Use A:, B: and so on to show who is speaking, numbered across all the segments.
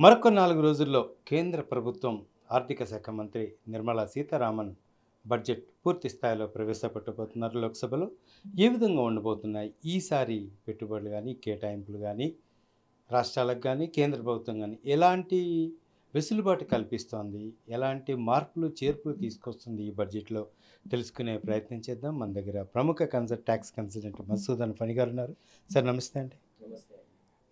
A: మరొక నాలుగు రోజుల్లో కేంద్ర ప్రభుత్వం ఆర్థిక శాఖ మంత్రి నిర్మలా సీతారామన్ బడ్జెట్ పూర్తి స్థాయిలో ప్రవేశపెట్టబోతున్నారు లోక్సభలో. ఏ విధంగా ఉండబోతున్నాయి? ఈసారి పెట్టుబడులు కానీ కేటాయింపులు కానీ రాష్ట్రాలకు కానీ కేంద్ర ప్రభుత్వం కానీ ఎలాంటి వెసులుబాటు కల్పిస్తోంది? ఎలాంటి మార్పులు చేర్పులు తీసుకొస్తుంది ఈ బడ్జెట్లో? తెలుసుకునే ప్రయత్నం చేద్దాం. మన దగ్గర ప్రముఖ కన్సల్ట్ ట్యాక్స్ కన్సల్టెంట్ మసూదన్ పని గారు ఉన్నారు. సార్ నమస్తే అండి.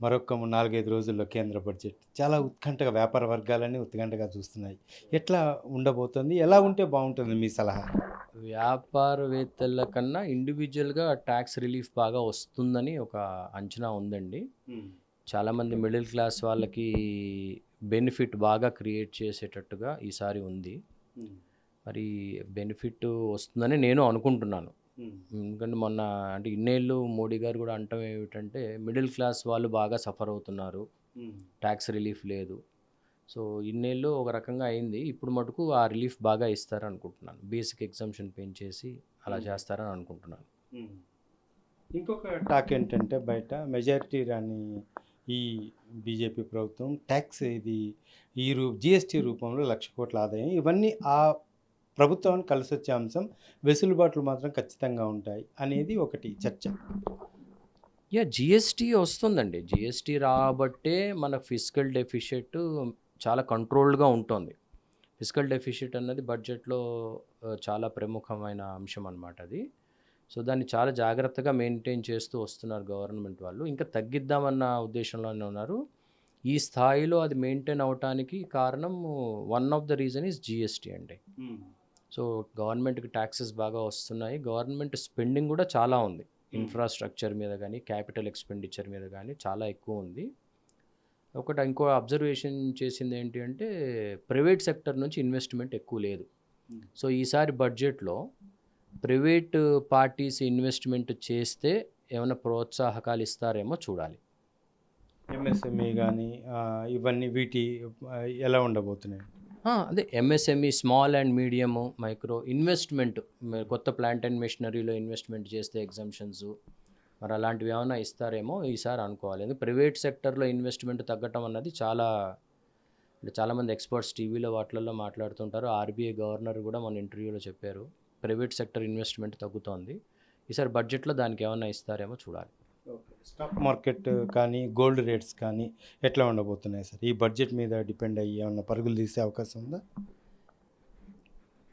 A: మరొక నాలుగైదు రోజుల్లో కేంద్ర బడ్జెట్. చాలా ఉత్కంఠగా వ్యాపార వర్గాలన్నీ ఉత్కంఠగా చూస్తున్నాయి. ఎట్లా ఉండబోతుంది? ఎలా ఉంటే బాగుంటుంది మీ సలహా?
B: వ్యాపారవేత్తల కన్నా ఇండివిజువల్గా ట్యాక్స్ రిలీఫ్ బాగా వస్తుందని ఒక అంచనా ఉందండి. చాలామంది మిడిల్ క్లాస్ వాళ్ళకి బెనిఫిట్ బాగా క్రియేట్ చేసేటట్టుగా ఈసారి ఉంది. మరి బెనిఫిట్ వస్తుందని నేను అనుకుంటున్నాను. ఎందుకంటే మొన్న అంటే ఇన్నేళ్ళు మోడీ గారు కూడా అంటాం ఏమిటంటే మిడిల్ క్లాస్ వాళ్ళు బాగా సఫర్ అవుతున్నారు. ట్యాక్స్ రిలీఫ్ లేదు. సో ఇన్నేళ్ళు ఒక రకంగా అయింది. ఇప్పుడు మటుకు ఆ రిలీఫ్ బాగా ఇస్తారని అనుకుంటున్నాను బేసిక్ ఎగ్జామ్షన్ పెంచేసి అలా చేస్తారని అనుకుంటున్నాను.
A: ఇంకొక టాక్ ఏంటంటే బయట మెజారిటీ రాని ఈ బీజేపీ ప్రభుత్వం ట్యాక్స్ ఇది ఈ రూ జిఎస్టీ రూపంలో లక్ష కోట్ల ఆదాయం ఇవన్నీ ఆ ప్రభుత్వానికి కలిసి వచ్చే అంశం వెసులుబాట్లు మాత్రం ఖచ్చితంగా ఉంటాయి అనేది ఒకటి చర్చ.
B: యా జిఎస్టీ వస్తుందండి. జిఎస్టీ రాబట్టే మన ఫిజికల్ డెఫిషిట్ చాలా కంట్రోల్డ్గా ఉంటుంది. ఫిజికల్ డెఫిషిట్ అన్నది బడ్జెట్లో చాలా ప్రముఖమైన అంశం అన్నమాట అది. సో దాన్ని చాలా జాగ్రత్తగా మెయింటైన్ చేస్తూ వస్తున్నారు గవర్నమెంట్ వాళ్ళు. ఇంకా తగ్గిద్దామన్న ఉద్దేశంలోనే ఉన్నారు. ఈ స్థాయిలో అది మెయింటైన్ అవటానికి కారణం one of the reason is GST అండి. సో గవర్నమెంట్కి ట్యాక్సెస్ బాగా వస్తున్నాయి. గవర్నమెంట్ స్పెండింగ్ కూడా చాలా ఉంది. ఇన్ఫ్రాస్ట్రక్చర్ మీద కానీ క్యాపిటల్ ఎక్స్పెండిచర్ మీద కానీ చాలా ఎక్కువ ఉంది. ఒకటి ఇంకో అబ్జర్వేషన్ చేసింది ఏంటి అంటే ప్రైవేట్ సెక్టర్ నుంచి ఇన్వెస్ట్మెంట్ ఎక్కువ లేదు. సో ఈసారి బడ్జెట్లో ప్రైవేట్ పార్టీస్ ఇన్వెస్ట్మెంట్ చేస్తే ఏమైనా ప్రోత్సాహకాలు ఇస్తారేమో చూడాలి.
A: ఎంఎస్ఎంఈ కానీ ఇవన్నీ వీటి ఎలా ఉండబోతున్నాయి?
B: అదే MSME small and medium micro investment కొత్త ప్లాంట్ అండ్ మెషినరీలో ఇన్వెస్ట్మెంట్ చేస్తే ఎగ్జామ్షన్స్ మరి అలాంటివి ఏమైనా ఇస్తారేమో ఈసారి అనుకోవాలి. ఎందుకంటే ప్రైవేట్ సెక్టర్లో ఇన్వెస్ట్మెంట్ తగ్గటం అన్నది చాలా అంటే చాలామంది ఎక్స్పర్ట్స్ టీవీలో వాటిలలో మాట్లాడుతుంటారు. ఆర్బీఐ గవర్నర్ కూడా మన ఇంటర్వ్యూలో చెప్పారు. ప్రైవేట్ సెక్టర్ ఇన్వెస్ట్మెంట్ తగ్గుతోంది. ఈసారి బడ్జెట్లో దానికి ఏమైనా ఇస్తారేమో చూడాలి.
A: స్టాక్ మార్కెట్ కానీ గోల్డ్ రేట్స్ కానీ ఎట్లా ఉండబోతున్నాయి సార్? ఈ బడ్జెట్ మీద డిపెండ్ అయ్యి ఏమన్నా పరుగులు తీసే అవకాశం ఉందా?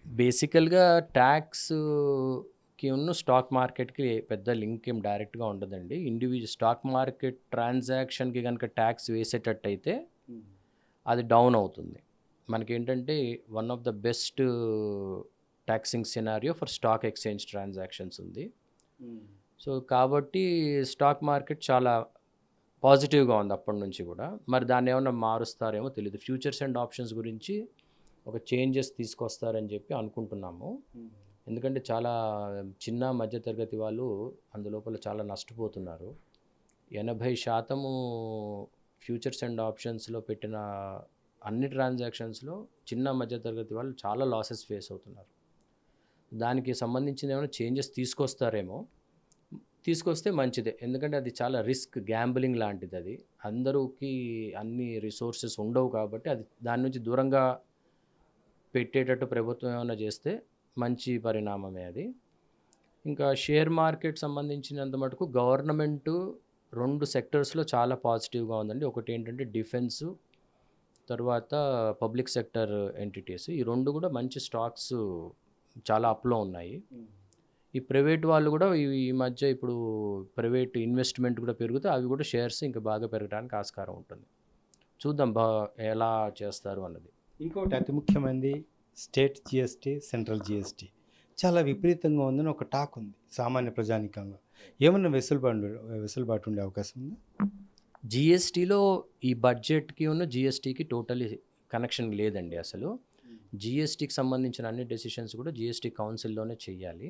B: బేసికల్గా ట్యాక్స్కి ఉన్న స్టాక్ మార్కెట్కి పెద్ద లింక్ ఏం డైరెక్ట్గా ఉండదండి. ఇండివిజువల్ స్టాక్ మార్కెట్ ట్రాన్సాక్షన్కి కనుక ట్యాక్స్ వేసేటట్టయితే అది డౌన్ అవుతుంది. మనకేంటంటే one of the best taxing scenario for stock exchange transactions ఉంది. సో కాబట్టి స్టాక్ మార్కెట్ చాలా పాజిటివ్గా ఉంది అప్పటి నుంచి కూడా. మరి దాన్ని ఏమన్నా మారుస్తారేమో తెలియదు ఫ్యూచర్స్ అండ్ ఆప్షన్స్ గురించి ఒక చేంజెస్ తీసుకొస్తారని చెప్పి అనుకుంటున్నాము. ఎందుకంటే చాలా చిన్న మధ్యతరగతి వాళ్ళు అందులోపల చాలా నష్టపోతున్నారు. ఎనభై శాతము ఫ్యూచర్స్ అండ్ ఆప్షన్స్లో పెట్టిన అన్ని ట్రాన్సాక్షన్స్లో చిన్న మధ్యతరగతి వాళ్ళు చాలా లాసెస్ ఫేస్ అవుతున్నారు. దానికి సంబంధించిన ఏమైనా చేంజెస్ తీసుకొస్తారేమో తీసుకొస్తే మంచిదే. ఎందుకంటే అది చాలా రిస్క్ గ్యాంబ్లింగ్ లాంటిది అది. అందరికి అన్ని రిసోర్సెస్ ఉండవు కాబట్టి అది దాని నుంచి దూరంగా పెట్టేటట్టు ప్రభుత్వం ఏమైనా చేస్తే మంచి పరిణామమే అది. ఇంకా షేర్ మార్కెట్ సంబంధించినంత మటుకు గవర్నమెంట్ రెండు సెక్టర్స్లో చాలా పాజిటివ్గా ఉందండి. ఒకటి ఏంటంటే డిఫెన్స్ తర్వాత పబ్లిక్ సెక్టర్ ఎంటిటీస్ ఈ రెండు కూడా మంచి స్టాక్స్ చాలా అప్లో ఉన్నాయి. ఈ ప్రైవేట్ వాళ్ళు కూడా ఈ మధ్య ఇప్పుడు ప్రైవేట్ ఇన్వెస్ట్మెంట్ కూడా పెరిగితే అవి కూడా షేర్స్ ఇంకా బాగా పెరగడానికి ఆస్కారం ఉంటుంది. చూద్దాం బా ఎలా చేస్తారు అన్నది.
A: ఇంకోటి అతి ముఖ్యమైనది స్టేట్ జిఎస్టీ సెంట్రల్ జిఎస్టీ. చాలా విపరీతంగా ఉందని ఒక టాక్ ఉంది సామాన్య ప్రజానికంలో. ఏమన్నా వెసులుబాటు వెసులుబాటు ఉండే అవకాశం ఉందా?
B: జిఎస్టీలో ఈ బడ్జెట్కి ఉన్న జిఎస్టీకి టోటలీ కనెక్షన్ లేదండి అసలు. జిఎస్టీకి సంబంధించిన అన్ని డెసిషన్స్ కూడా జిఎస్టీ కౌన్సిల్లోనే చేయాలి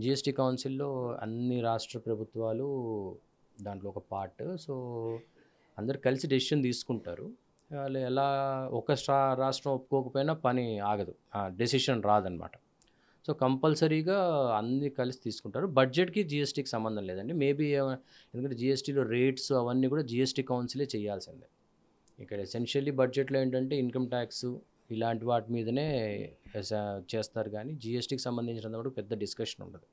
B: జిఎస్టీ కౌన్సిల్లో అన్ని రాష్ట్ర ప్రభుత్వాలు దాంట్లో ఒక పార్ట్. సో అందరు కలిసి డెసిషన్ తీసుకుంటారు. వాళ్ళు ఎలా ఒక రాష్ట్రం ఒప్పుకోకపోయినా పని ఆగదు. డెసిషన్ రాదనమాట. సో కంపల్సరీగా అన్ని కలిసి తీసుకుంటారు. బడ్జెట్కి జిఎస్టీకి సంబంధం లేదండి. మేబీ ఎందుకంటే జిఎస్టీలో రేట్స్ అవన్నీ కూడా జిఎస్టీ కౌన్సిలే చేయాల్సిందే. ఇక్కడ ఎసెన్షియల్లీ బడ్జెట్లో ఏంటంటే ఇన్కమ్ ట్యాక్స్ ఇలాంటి వాటి మీదనే చేస్తారు కానీ జిఎస్టీకి సంబంధించినంత పెద్ద డిస్కషన్ ఉండదు.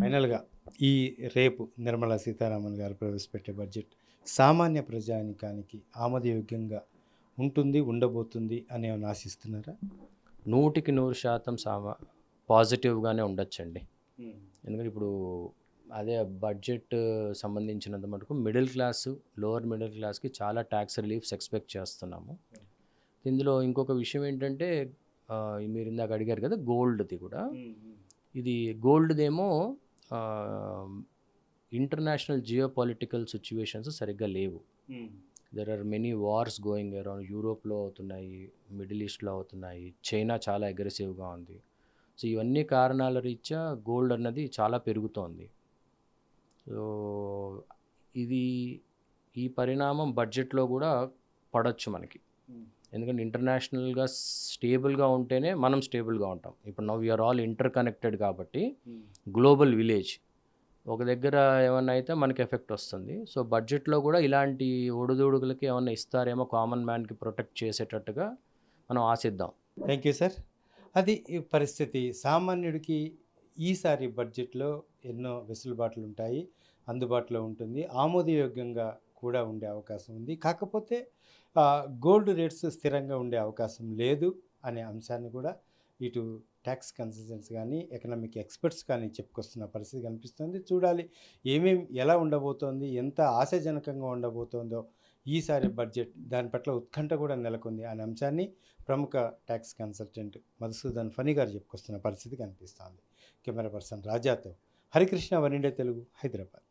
A: ఫైనల్గా ఈ రేపు నిర్మలా సీతారామన్ గారు ప్రవేశపెట్టే బడ్జెట్ సామాన్య ప్రజానికానికి ఆమోదయోగ్యంగా ఉంటుంది ఉండబోతుంది అని ఆశిస్తున్నారా?
B: నూటికి నూరు శాతం సామా పాజిటివ్గానే ఉండొచ్చండి. ఎందుకంటే ఇప్పుడు అదే బడ్జెట్ సంబంధించినంత మటుకు మిడిల్ క్లాస్ లోవర్ మిడిల్ క్లాస్కి చాలా ట్యాక్స్ రిలీఫ్స్ ఎక్స్పెక్ట్ చేస్తున్నాము. ఇందులో ఇంకొక విషయం ఏంటంటే మీరు ఇందాక అడిగారు కదా గోల్డ్ది కూడా. ఇది గోల్డ్దేమో ఇంటర్నేషనల్ జియో పొలిటికల్ సిచ్యువేషన్స్ సరిగ్గా లేవు. There are many wars going around యూరోప్లో అవుతున్నాయి మిడిల్ ఈస్ట్లో అవుతున్నాయి. చైనా చాలా అగ్రెసివ్గా ఉంది. సో ఇవన్నీ కారణాల రీత్యా గోల్డ్ అన్నది చాలా పెరుగుతోంది. సో ఇది ఈ పరిణామం బడ్జెట్లో కూడా పడవచ్చు మనకి. ఎందుకంటే ఇంటర్నేషనల్గా స్టేబుల్గా ఉంటేనే మనం స్టేబుల్గా ఉంటాం. ఇప్పుడు now you're all interconnected కాబట్టి గ్లోబల్ విలేజ్ ఒక దగ్గర ఏమన్నా అయితే మనకి ఎఫెక్ట్ వస్తుంది. సో బడ్జెట్లో కూడా ఇలాంటి ఒడిదుడుకులకి ఏమన్నా ఇస్తారేమో కామన్ మ్యాన్కి ప్రొటెక్ట్ చేసేటట్టుగా మనం ఆశిద్దాం.
A: Thank you sir. అది ఈ పరిస్థితి. సామాన్యుడికి ఈసారి బడ్జెట్లో ఎన్నో వెసులుబాట్లు ఉంటాయి అందుబాటులో ఉంటుంది. ఆమోదయోగ్యంగా కూడా ఉండే అవకాశం ఉంది. కాకపోతే గోల్డ్ రేట్స్ స్థిరంగా ఉండే అవకాశం లేదు అనే అంశాన్ని కూడా ఇటు ట్యాక్స్ కన్సల్టెంట్స్ కానీ ఎకనామిక్ ఎక్స్పర్ట్స్ కానీ చెప్పుకొస్తున్న పరిస్థితి కనిపిస్తుంది. చూడాలి ఏమేమి ఎలా ఉండబోతోంది ఎంత ఆశాజనకంగా ఉండబోతోందో ఈసారి బడ్జెట్ దాని పట్ల ఉత్కంఠ కూడా నెలకొంది అనే అంశాన్ని ప్రముఖ ట్యాక్స్ కన్సల్టెంట్ మధుసూదన్ ఫణి గారు చెప్పుకొస్తున్న పరిస్థితి కనిపిస్తోంది. కెమెరా పర్సన్ రాజాతో హరికృష్ణ వనిండే తెలుగు హైదరాబాద్.